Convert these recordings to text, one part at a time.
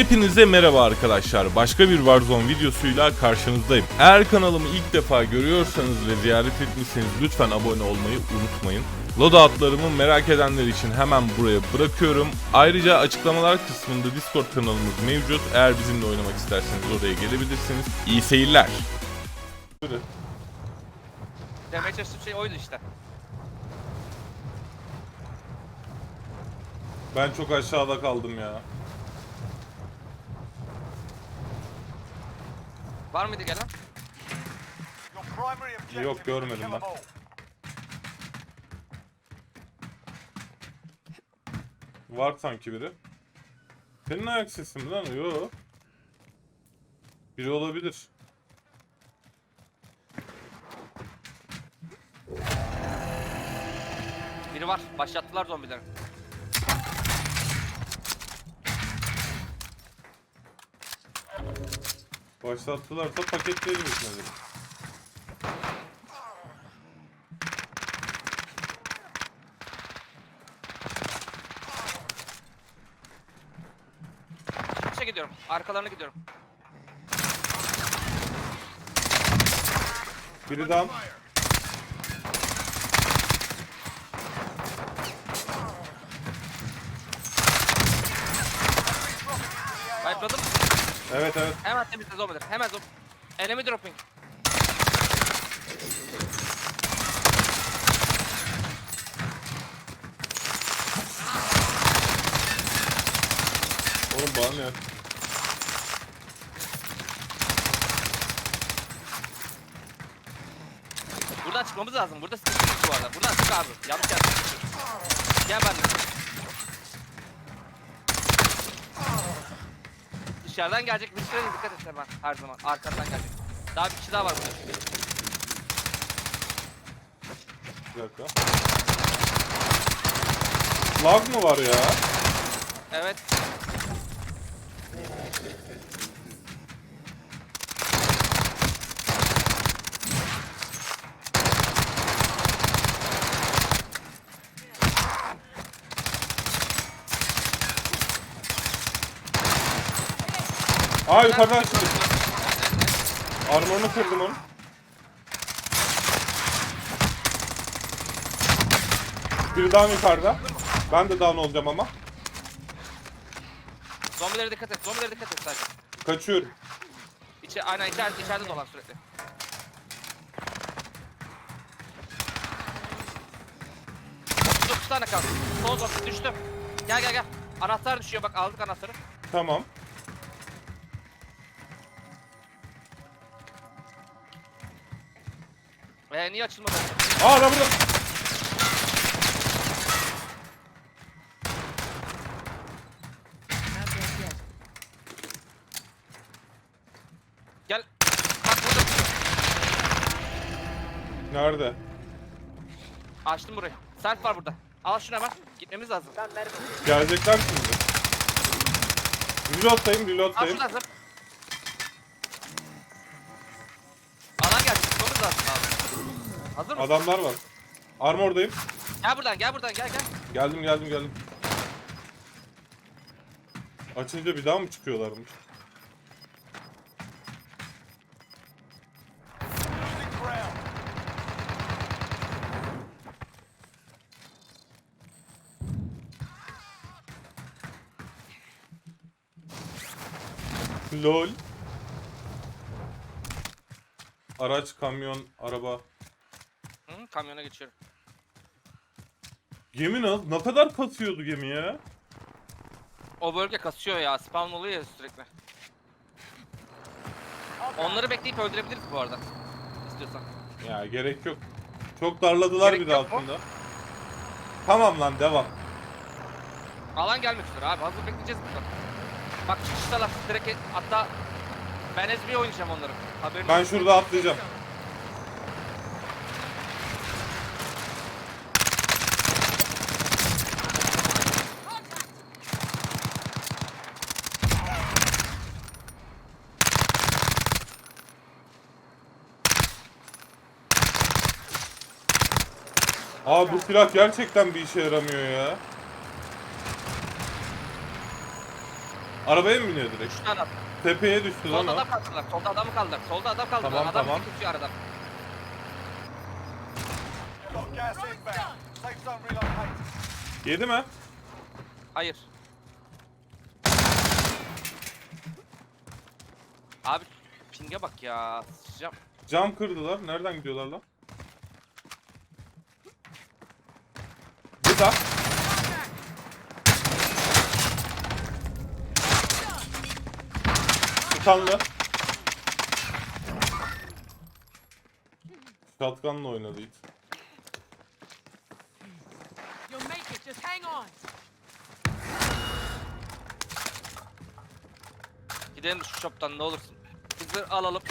Hepinize merhaba arkadaşlar. Başka bir Warzone videosuyla karşınızdayım. Eğer kanalımı ilk defa görüyorsanız ve ziyaret etmişseniz lütfen abone olmayı unutmayın. Loadoutlarımı merak edenler için hemen buraya bırakıyorum. Ayrıca açıklamalar kısmında Discord kanalımız mevcut. Eğer bizimle oynamak isterseniz oraya gelebilirsiniz. İyi seyirler. Demeye çalıştığım şey oydu işte. Ben çok aşağıda kaldım ya. Var mıydı gelen? Yok, görmedim ben. Var sanki biri. Senin ayak sesin mi lan? Yok. Biri olabilir. Biri var. Başlattılar zombileri. Başlattılarsa paketleyelim hükmeleri. Çıkışa gidiyorum. Arkalarına gidiyorum. Biri down. Evet evet. Hemen temizle zombileri. Hemen zombi. Enemy dropping. Oğlum bana ne? Buradan çıkmamız lazım. Burada sıkıntı yok bu arada. Buradan çık abi. Yanlış yerden çıkıyorsun. Gel benimle. Dışarıdan gelecek süreye dikkat et hemen her zaman. Arkadan gelecek. Daha bir kişi daha var burada. Bir dakika. Lag mı var ya? Evet. Aa yukarıdan çıktı. Armorunu kırdım onu. Biri down yukarıda. Ben de down olacağım ama. Zombilere dikkat et. Zombilere dikkat et sadece. Kaçıyorum. İçe, aynen içeride, içeride dolan sürekli. Dokuz tane kaldı. Son zombi düştü. Gel gel gel. Anahtar düşüyor bak aldık anahtarı. Tamam. Ee, niye açılmadı? Aa adam burada. Gel. Bak burada. Nerede? Açtım burayı. Self var burada. Al şunu hemen. Gitmemiz lazım. Gelecekler şimdi. Reload'dayım, Al reload'dayım. şunu hazır. Hazır mısın? Adamlar var. Armordayım. Gel buradan gel buradan gel gel. Geldim geldim geldim. Açınca bir daha mı çıkıyorlarmış? LOL. Araç, kamyon, araba. Kamyona geçiyorum. Gemi ne, ne kadar kasıyordu gemi ya? O bölge kasıyor ya. Spawn oluyor ya sürekli. Onları bekleyip öldürebiliriz bu arada. İstiyorsan. Ya gerek yok. Çok darladılar Gerek bir de yok mu? altında. Tamam lan devam. Alan gelmek üzere abi. Hazır bekleyeceğiz burada. Bak çıkıştalar. Direkt hatta ben SB oynayacağım onları. Haberin Ben olsun. şurada atlayacağım. Abi bu silah gerçekten bir işe yaramıyor ya. Arabaya mı biniyor direkt? 3 tane at. Tepeye düştü lan Solda o. adam kaldırdılar. Solda adamı kaldırdılar. Solda adam kaldırdılar. Tamam, adam tamam. tutuyor aradan. Got gas inbound. Safe zone relocated. Yedi mi? Hayır. Abi pinge bak ya. Sıçacağım. Cam kırdılar. Nereden gidiyorlar lan? Burada. Tutanlı. Shotgun'la oynadı it. You'll make it. Just hang on. Gidelim şu shop'tan ne olursun. Bizi alalım.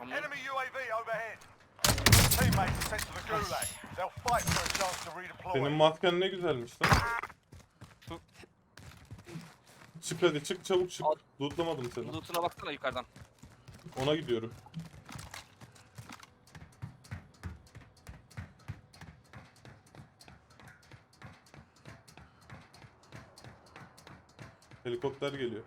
Enemy UAV overhead. Teammates sent to the gulag. They'll fight for a chance to redeploy. Senin masken ne güzelmiş lan. Çık hadi çık çabuk çık. Al. Lootlamadım seni. Loot'una baksana yukarıdan. Ona gidiyorum. Helikopter geliyor.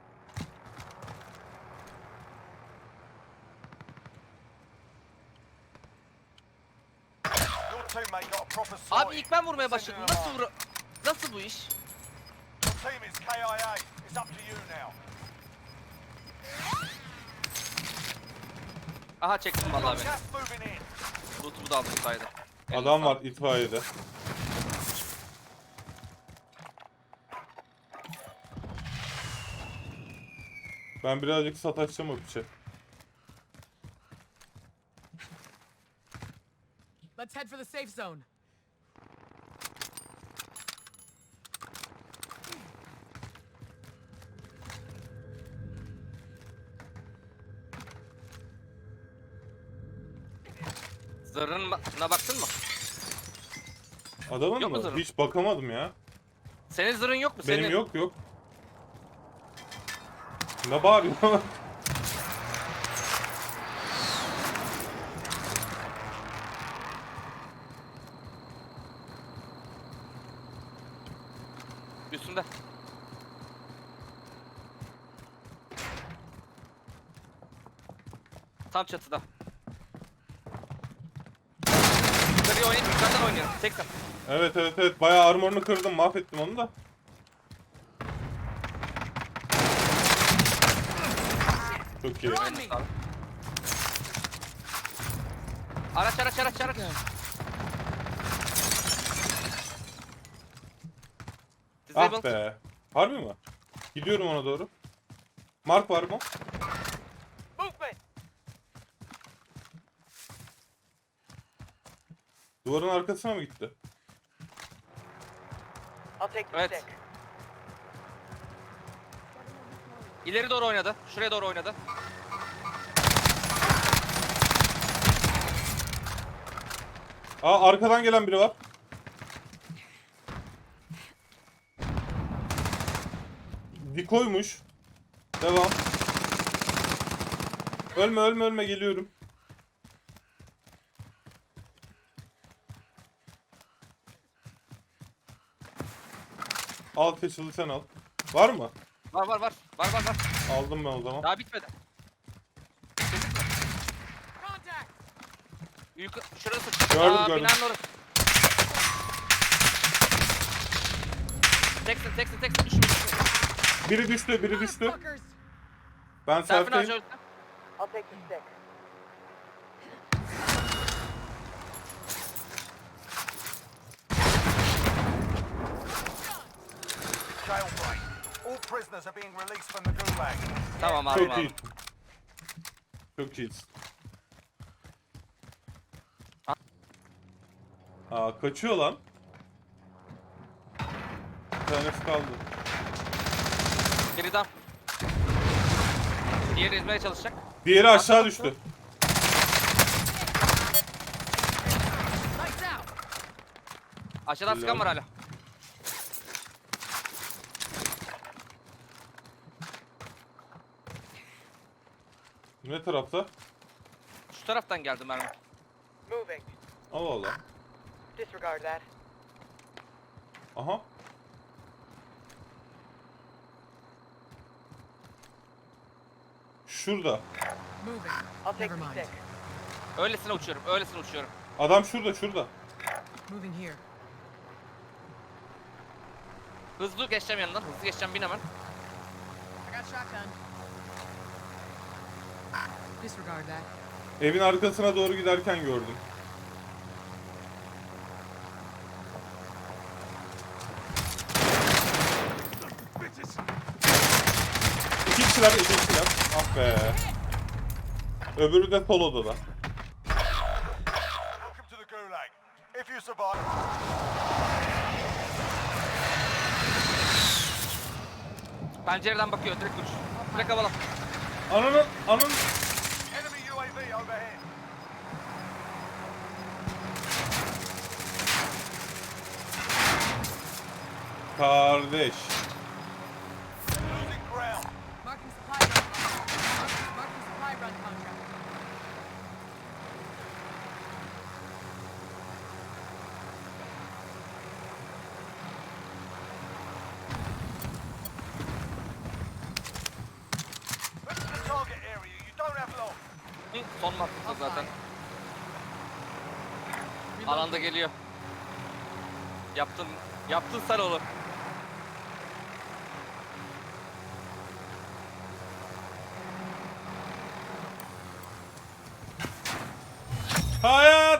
Abi ilk ben vurmaya başladım. Nasıl vur... Nasıl bu iş? It's up to you now. Aha çektim vallahi moving in. Loot'umu da aldım. Eline Adam var itfaiyede. Ben birazcık sataşacağım o piçe. Let's head for the safe zone. Zırhına baktın mı? Adamın Yok mu mı? zırhın? Hiç bakamadım ya. Senin zırhın yok mu? Benim Senin. yok yok. Ne bağırıyor? Üstünde. Tam çatıda. Yukarıya oynayıp yukarıdan oynayalım. Tekrar. evet evet evet bayağı armorunu kırdım mahvettim onu da. Çok iyi. Araç araç araç araç. Ah Disabled. be. Harbi mi? Gidiyorum ona doğru. Mark var mı? Duvarın arkasına mı gitti? I'll take the Evet. stick. İleri doğru oynadı. Şuraya doğru oynadı. Aa arkadan gelen biri var. Dikoymuş. Devam. Ölme ölme ölme geliyorum. Al keşili sen al. Var mı? Var var var. Var var var. Aldım ben o zaman. Daha bitmedi. Contact. Yukarı, şurası. Gördüm, Aa, gördüm. Binanın orası. Teksin teksin teksin düşme düşme. Biri düştü, biri düştü. Motherfuckers. Ben Serpin selfie'yim. ağacı öldü. I'll take the stick. Jailbreak. All prisoners are being released from the gulag. Tamam aldım Çok aldım. iyi. Çok iyisin. Aa kaçıyor lan. Bir tanesi kaldı. Biri daha. Diğeri ezmeye çalışacak. Diğeri aşağı düştü. Aşağıdan sıkan var hala. Ne tarafta? Şu taraftan geldi mermi. Moving. Allah Allah. Disregard that. Aha. Şurada. Moving. I'll take Never the mind. stick. Öylesine uçuyorum, öylesine uçuyorum. Adam şurada şurada. Moving here. Hızlı geçeceğim yanından, hızlı geçeceğim bin hemen. I got shotgun. Disregard that. Evin arkasına doğru giderken gördüm. İki kişiler, iki kişiler. Ah be. Öbürü de sol odada. Pencereden bakıyor. Direkt uç. Direkt havala. Ananın, anın. Kardeş. Son maddesi zaten. Alanda geliyor. Yaptın. Yaptın sen oğlum. Hayır.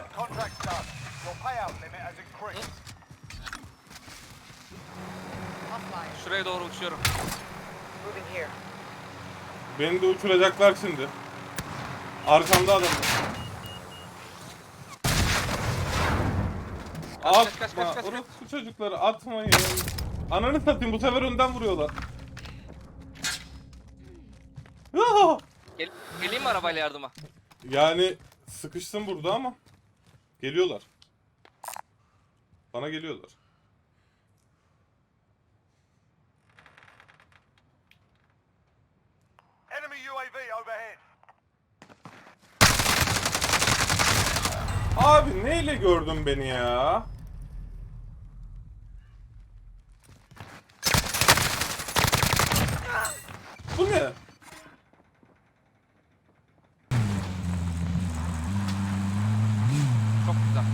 Şuraya doğru uçuyorum. Beni de uçuracaklar şimdi. Arkamda adam. Kaç, kaç, kaç, Atma. kaç, kaç. Orospu çocukları atmayın. Ananı satayım bu sefer önden vuruyorlar. Ah! Gel, geleyim mi arabayla yardıma? Yani sıkıştım burada ama geliyorlar. Bana geliyorlar. Enemy UAV overhead. Abi neyle gördün beni ya? Bu ne? Çok güzel.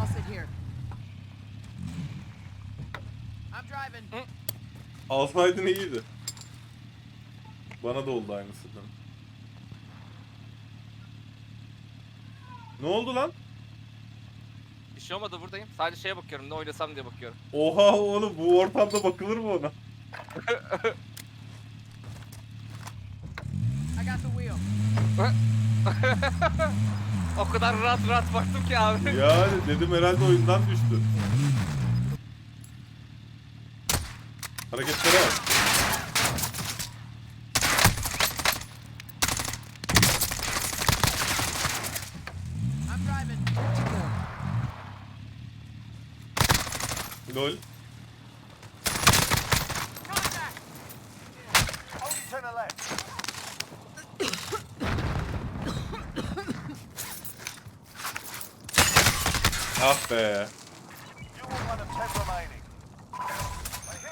I'll sit here. I'm driving. Alsaydın iyiydi. Bana da oldu aynısı. Ne oldu lan? Bir şey olmadı buradayım. Sadece şeye bakıyorum. Ne oynasam diye bakıyorum. Oha oğlum bu ortamda bakılır mı ona? I got the wheel. O kadar rahat rahat baktım ki abi. Yani dedim herhalde oyundan düştü. Hareketlere bak. I'm driving. Lol. Contact! Only to the left. Ah be. You are one of ten remaining. They hit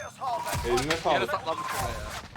us hard that time. Eline Yere sağlık. saklanmış burada ya.